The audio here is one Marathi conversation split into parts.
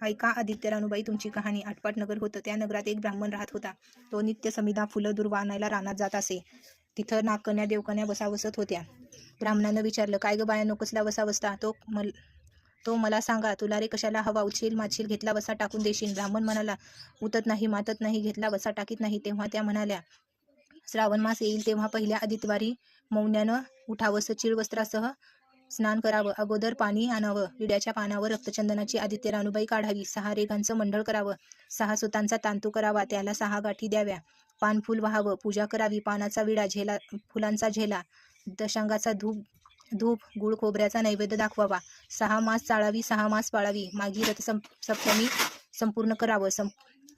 ऐका आदित्य रानूबाई तुमची कहाणी आटपाट नगर होतं. त्या नगरात एक ब्राह्मण राहत होता. तो नित्य समिधा फुलं दूर आणायला रानात जात असे. तिथं नागकन्या देवकन्या बसावसत होत्या. ब्राह्मणानं विचारलं काय ग बाया नकोसला बसा बसता तो मल तो मला सांगा तुला रे कशाला हवा उचील माचील घेतला बसा टाकून देशील. ब्राह्मण म्हणाला उतत नाही मातत नाही घेतला बसा टाकीत नाही. तेव्हा त्या म्हणाल्या श्रावण मास येईल तेव्हा पहिल्या आदित्यवारी मौन्यानं उठावस सचिळ वस्त्रासह स्नान करावं. अगोदर पाणी आणावं. विड्याच्या पानावर रक्तचंदनाची आदित्य रानूबाई काढावी. सहा रेघांचं मंडळ करावं. सहा सुतांचा तांतू करावा. त्याला सहा गाठी द्याव्या. पान फुल व्हावं. पूजा करावी. पानाचा विडा झेला फुलांचा झेला. दशांगाचा धूप धूप गुळ खोबऱ्याचा नैवेद्य दाखवावा. सहा मास चाळावी सहा मास पाळावी. मागी रथसप्तमी सप्तमी संपूर्ण करावं. सं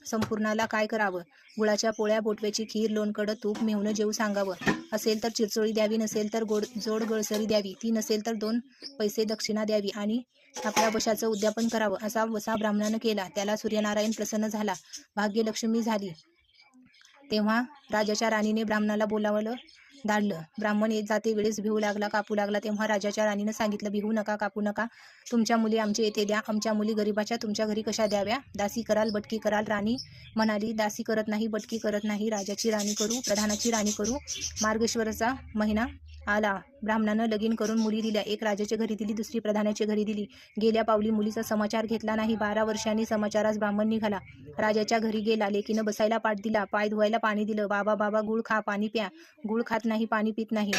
संपूर्णाला काय करावं? गुळाच्या पोळ्या बोटव्याची खीर लोणकडं तूप मेहून जेऊ सांगावं. असेल तर चिरचोळी द्यावी नसेल तर गोड जोड गळसरी द्यावी. ती नसेल तर दोन पैसे दक्षिणा द्यावी आणि आपल्या वशाचं उद्यापन करावं. असा वसा ब्राह्मणानं केला. त्याला सूर्यनारायण प्रसन्न झाला. भाग्यलक्ष्मी झाली. तेव्हा राजाच्या राणीने ब्राह्मणाला बोलावलं धाडलं ब्राह्मण येत जाते वेळेस भिवू लागला कापू लागला तेव्हा राजाच्या राणीनं सांगितलं भिवू नका कापू नका. तुमच्या मुली आमच्या येथे द्या. आमच्या मुली गरीबाच्या तुमच्या घरी कशा द्याव्या? दासी कराल बटकी कराल. राणी म्हणाली दासी करत नाही बटकी करत नाही. राजाची राणी करू प्रधानाची राणी करू. मार्गेश्वराचा महिना आला. ब्राह्मणानं लगीन करून मुली दिल्या. एक राजाच्या घरी दिली दुसरी प्रधानाच्या घरी दिली. गेल्या पावली मुलीचा समाचार घेतला नाही. बारा वर्षांनी समाचारास ब्राह्मण निघाला. राजाच्या घरी गेला. लेकीनं बसायला पाठ दिला. पाय धुवायला पाणी दिलं. बाबा बाबा गुळ खा पाणी प्या. गुळ खात नाही पाणी पित नाही.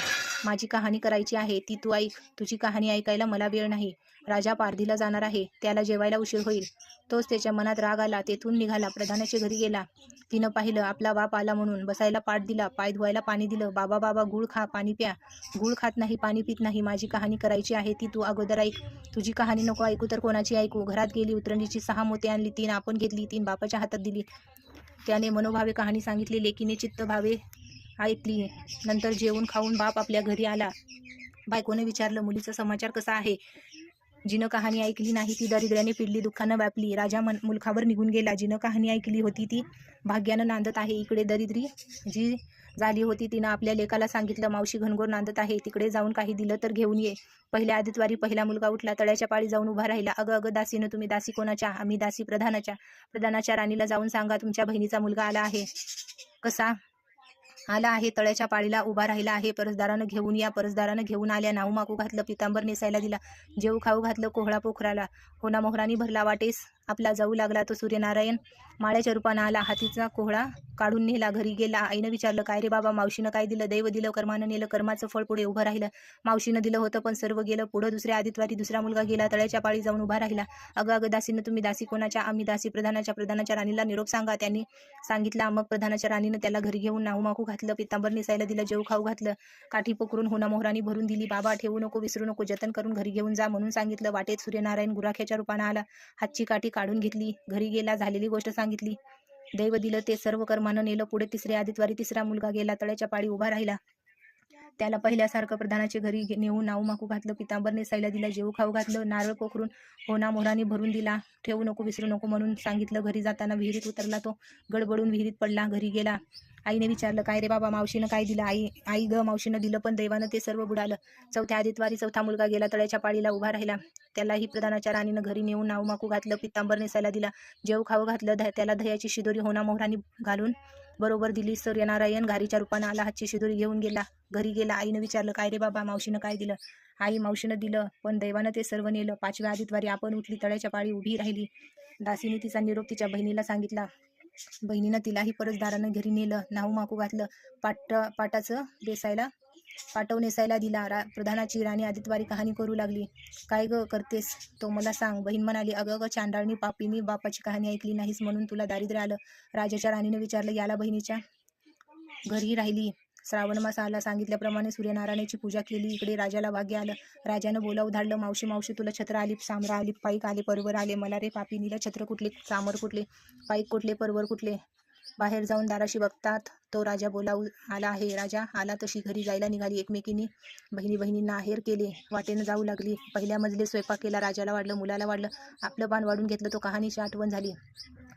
माझी कहाणी करायची आहे ती तू ऐक. तुझी कहाणी ऐकायला मला वेळ नाही. राजा पारधीला जाणार आहे. त्याला जेवायला उशीर होईल. तोच त्याच्या मनात राग आला तेथून निघाला. प्रधानाच्या घरी गेला. तिनं पाहिलं आपला बाप आला म्हणून. बसायला पाठ दिला पाय धुवायला पाणी दिलं. बाबा बाबा गुळ खा पाणी प्या. गुळ खात नाही पाणी पित नाही. माझी कहाणी करायची आहे ती तू अगोदर ऐक. तुझी कहाणी नको ऐकू तर कोणाची ऐकू? घरात गेली उतरणीची सहा मोते आणली तीन आपण घेतली तीन बापाच्या हातात दिली. त्याने मनोभावे कहाणी सांगितली लेकीने चित्त भावे ऐकली. नंतर जेवून खाऊन बाप आपल्या घरी आला. बायकोने विचारलं मुलीचा समाचार कसा आहे? जिनं कहाणी ऐकली नाही ती दरिद्र्याने पिडली दुःखानं व्यापली. राजा मन मुलखावर निघून गेला. जिनं कहाणी ऐकली होती ती भाग्यानं नांदत आहे. इकडे दरिद्री जी झाली होती तिनं आपल्या लेकाला सांगितलं मावशी घनघोर नांदत आहे. तिकडे जाऊन काही दिलं तर घेऊन ये. पहिल्या आदितवारी पहिला मुलगा उठला तळ्याच्या पाळी जाऊन उभा राहिला. अगं अगं दासीनं तुम्ही दासी कोणाच्या? आम्ही दासी प्रधानाच्या. प्रधानाच्या राणीला जाऊन सांगा तुमच्या बहिणीचा मुलगा आला आहे. कसा? आला आहे तळ्याच्या पाळीला उभा राहिला आहे. परसदारानं घेऊन या परसदारानं घेऊन आल्या. नाऊ माकू घातलं पितांबर नेसायला दिला. जेऊ खाऊ घातलं कोहळा पोखराला. होना मोहरानी भरला वाटेस. आपला जाऊ लागला तो सूर्यनारायण. माळ्याच्या रूपानं आला हातीचा कोहळा काढून नेला घरी गेला. आईनं विचारलं काय रे बाबा मावशीनं काय दिलं? दैव दिलं कर्मानं नेलं कर्माचं फळ पुढे उभं राहिलं. मावशीनं दिलं होतं पण सर्व गेलं. पुढं दुसऱ्या आदितवारी दुसरा मुलगा गेला तळ्याच्या पाळी जाऊन उभा राहिला. अगं अगं दासीनं तुम्ही दासी कोणाच्या? आम्ही दासी प्रधानाच्या. प्रधानाच्या राणीला निरोप सांगा. त्यांनी सांगितलं मग प्रधानाच्या राणीनं त्याला घरी घेऊन नाहूमाकू घातलं पितांबर नेसायला दिलं जेऊ खाऊ घातलं काठी पकडून होना मोहरानी भरून दिली. बाबा ठेवू नको विसरू नको जतन करून घरी घेऊन जा. म्हणून सांगितलं वाटेत सूर्यनारायण गुराख्याच्या रूपानं आला. हातची काठी काढून घेतली. घरी गेला झालेली गोष्ट सांगितली. दैव दिलं ते सर्व कर्मानं नेलं. पुढे तिसऱ्या आदितवारी तिसरा मुलगा गेला. तळ्याच्या पाळी उभा राहिला. त्याला पहिल्यासारखं प्रधानाचे घरी गे- नेऊन नाऊ माकू घातलं पितांबरने सैला दिला जेऊ खाऊ घातलं नारळ पोखरून होना मोहराने भरून दिला ठेवू नको विसरू नको म्हणून सांगितलं घरी जाताना विहिरीत उतरला तो गडबडून विहिरीत पडला घरी गेला. आईने विचारलं काय रे बाबा मावशीनं काय दिलं? आई आई ग मावशीनं दिलं पण दैवानं ते सर्व बुडालं. चौथ्या आदितवारी चौथा मुलगा गेला तळ्याच्या पाळीला उभा राहिला. त्यालाही प्रधानाच्या राणीनं घरी नेऊन नाऊ माकू घातलं पितांबर नेसायला दिला. जेऊ खाऊ घातलं त्याला दह्याची शिदोरी होना मोहरानी घालून बरोबर दिली. सूर्यनारायण घारीच्या रूपानं आला. हातची शिदोरी घेऊन गेला. घरी गेला. आईनं विचारलं काय रे बाबा मावशीनं काय दिलं? आई मावशीनं दिलं. पण दैवानं ते सर्व नेलं. पाचव्या आदितवारी आपण उठली तळ्याच्या पाळी उभी राहिली. दासीने तिचा निरोप तिच्या बहिणीला सांगितला. बहिणीनं तिलाही परसदारानं घरी नेलं. नाहू माकू घातलं. पाट पाटाचं बेसायला पाठव नेसायला दिला. रा प्रधानाची राणी आदितवारी कहाणी करू लागली. काय ग करतेस तो मला सांग. बहीण म्हणाली अगं ग चांडाळणी पापीनी बापाची कहाणी ऐकली नाहीस म्हणून तुला दारिद्र्य आलं. राजाच्या राणीने विचारलं याला बहिणीच्या घरी राहिली श्रावण मास आला सांगितल्याप्रमाणे सूर्यनारायणाची पूजा केली. इकडे राजाला भाग्य आलं. राजानं बोलावं धाडलं मावशी मावशी तुला छत्र आली सामरा आली पाईक आले परवर आले. मला रे पापिनीला छत्र कुठले? सामर कुठले? पाईक कुठले? परवर कुठले? बाहेर जाऊन दाराशी बघतात. तो राजा बोलावू आला आहे राजा आला तशी घरी जायला निघाली. एकमेकींनी बहिणी बहिणींना आहेर केले. वाटेनं जाऊ लागली. पहिल्या मजले स्वयंपाक केला. राजाला वाढलं मुलाला वाढलं. आपलं पान वाढून घेतलं. तो कहाणीची आठवण झाली.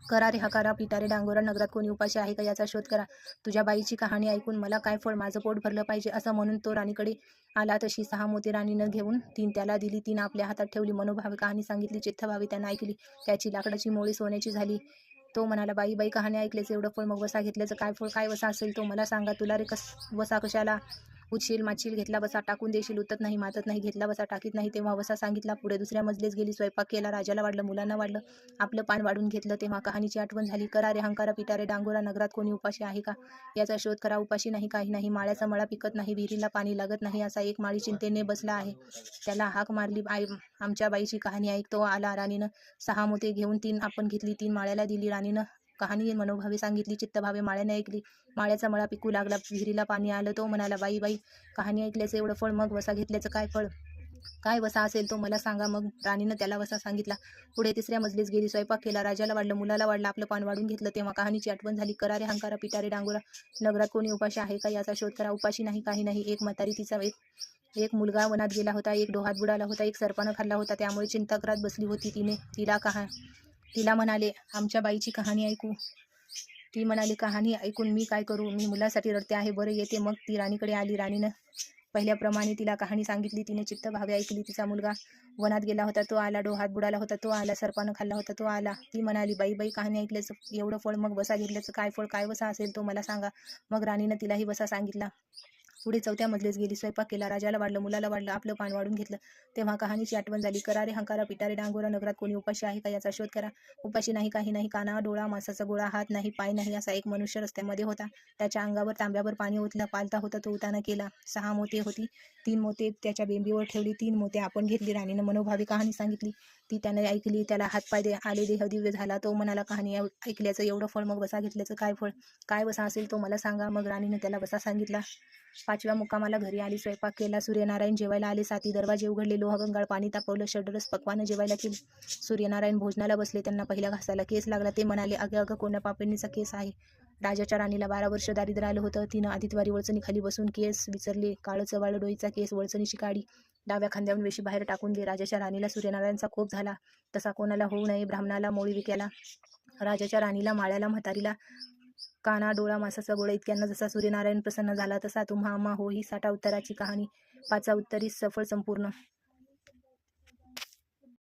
करा रे हकारा पिटारे डांगोरा नगरात कोणी उपाशी आहे का याचा शोध करा. तुझ्या बाईची कहाणी ऐकून मला काय फळ माझं पोट भरलं पाहिजे? असं म्हणून तो राणीकडे आला. तशी सहा मोती राणीनं घेऊन तीन त्याला दिली. तीन आपल्या हातात ठेवली. मनोभावे कहाणी सांगितली. चित्तभावी त्यानं ऐकली. त्याची लाकडाची मोळी सोन्याची झाली. तो म्हणाला बाई बाई कहाणी ऐकल्याचं एवढं फळ मग वसा घेतल्याचं काय फळ काय वसा असेल तो मला सांगा. तुला रे कस वसा कशाला? उचशील माचील घेतला बसा टाकून देशील उतत नाही मातत नाही घेतला बसा टाकीत नाही तेव्हा वसा सांगितला पुढे दुसऱ्या मजलेच गेली स्वयंपाक केला राजाला वाढलं मुलांना वाढलं आपलं पान वाढून घेतलं तेव्हा कहाणीची आठवण झाली करा रे हंकारा पिटारे डांगोरा नगरात कोणी उपाशी आहे का? याचा शोध करा उपाशी नाही काही नाही माळ्याचा मळा पिकत नाही विहिरीला पाणी लागत नाही असा एक माळी चिंतेने बसला आहे. त्याला हाक मारली आई आमच्या बाईची कहाणी ऐकतो आला राणीनं सहा मोते घेऊन तीन आपण घेतली तीन माळ्याला दिली राणीनं कहाणी मनोभावे सांगितली चित्तभावे माळ्याने ऐकली. माळ्याचा मळा पिकू लागला विहिरीला पाणी आलं. तो म्हणाला बाई बाई कहाणी ऐकल्याचं एवढं फळ मग वसा घेतल्याचं काय फळ? काय वसा असेल तो मला सांगा. मग राणीनं त्याला वसा सांगितला. पुढे तिसऱ्या मजलीस गेली. स्वयंपाक केला. राजाला वाढलं मुलाला वाढलं. आपलं पान वाढून घेतलं. तेव्हा कहाणीची आठवण झाली. करारे हंकारा पिटारे डांगोरा. नगरात कोणी उपाशी आहे का याचा शोध करा. उपाशी नाही काही नाही. एक म्हातारी तिचा एक एक मुलगा वनात गेला होता. एक डोहात बुडाला होता. एक सरपानं खाल्ला होता. त्यामुळे चिंताग्रात बसली होती तिने. तिला कहा तिला म्हणाले आमच्या बाईची कहाणी ऐकू. ती म्हणाली कहाणी ऐकून मी काय करू? मी मुलासाठी रडते आहे बरं येते. मग ती राणीकडे आली. राणीनं पहिल्याप्रमाणे तिला कहाणी सांगितली. तिने चित्त भावे ऐकली. तिचा मुलगा वनात गेला होता. तो आला. डोहात बुडाला होता. तो आला. सर्पानं खाल्ला होता. तो आला. ती म्हणाली बाई बाई कहाणी ऐकल्याचं एवढं फळ मग बसा घेतल्याचं काय फळ? काय वसा असेल तो मला सांगा. मग राणीनं तिलाही बसा सांगितला. पुढे चौथ्या मजलीस गेली. स्वयंपाक केला राजाला वाढलं मुलाला वाढलं आपलं पान वाढून घेतलं. तेव्हा कहाणीची आठवण झाली करारे हंकारा पिटारे डांगोरा नगरात कोणी उपाशी आहे का याचा शोध करा. उपाशी नाही काही नाही काना डोळा मासाचा गोळा हात नाही पाय नाही असा एक मनुष्य रस्त्यामध्ये होता. त्याच्या अंगावर तांब्यावर पाणी ओतलं पालता होता तो उताना केला. सहा मोते होती तीन मोते त्याच्या बेंबीवर ठेवली तीन मोते आपण घेतली राणीनं मनोभावी कहाणी सांगितली. ती त्याने ऐकली त्याला हातपाय दे आले देह दिव्य झाला. तो म्हणाला कहाणी ऐकल्याचं एवढं फळ मग बसा घेतल्याचं काय फळ? काय बसा असेल तो मला सांगा. मग राणीनं त्याला बसा सांगितला. पाचव्या मुक्कामाला घरी आली स्वयंपाक केला सूर्यनारायण जेवायला आले साती दरवाजे उघडले लोहगंगाळ पाणी तापवलं शडरस पक्वानं जेवायला केली. सूर्यनारायण भोजनाला बसले त्यांना पहिल्या घासाला केस लागला. ते म्हणाले अगं अगं कोण्या पापिणीचा केस आहे? राजाच्या राणीला बारा वर्ष दारिद्र्य आलं होतं. तिनं आदितवारी वळचणी खाली बसून केस विचारले. काळं चवाळ डोईचा केस वळचणीची काढी डाव्या खांद्यावरून वेशी बाहेर टाकून दे. राजाच्या राणीला सूर्यनारायणचा कोप झाला. तसा कोणाला होऊ नये ब्राह्मणाला मोळी विक्याला राजाच्या राणीला माळ्याला म्हातारीला काना डोळा मासाचा गोळा इतक्यांना जसा सूर्यनारायण प्रसन्न झाला तसा तुम्हा अम्मा हो ही साठा उत्तराची कहाणी. पाचा उत्तरी सफळ संपूर्ण.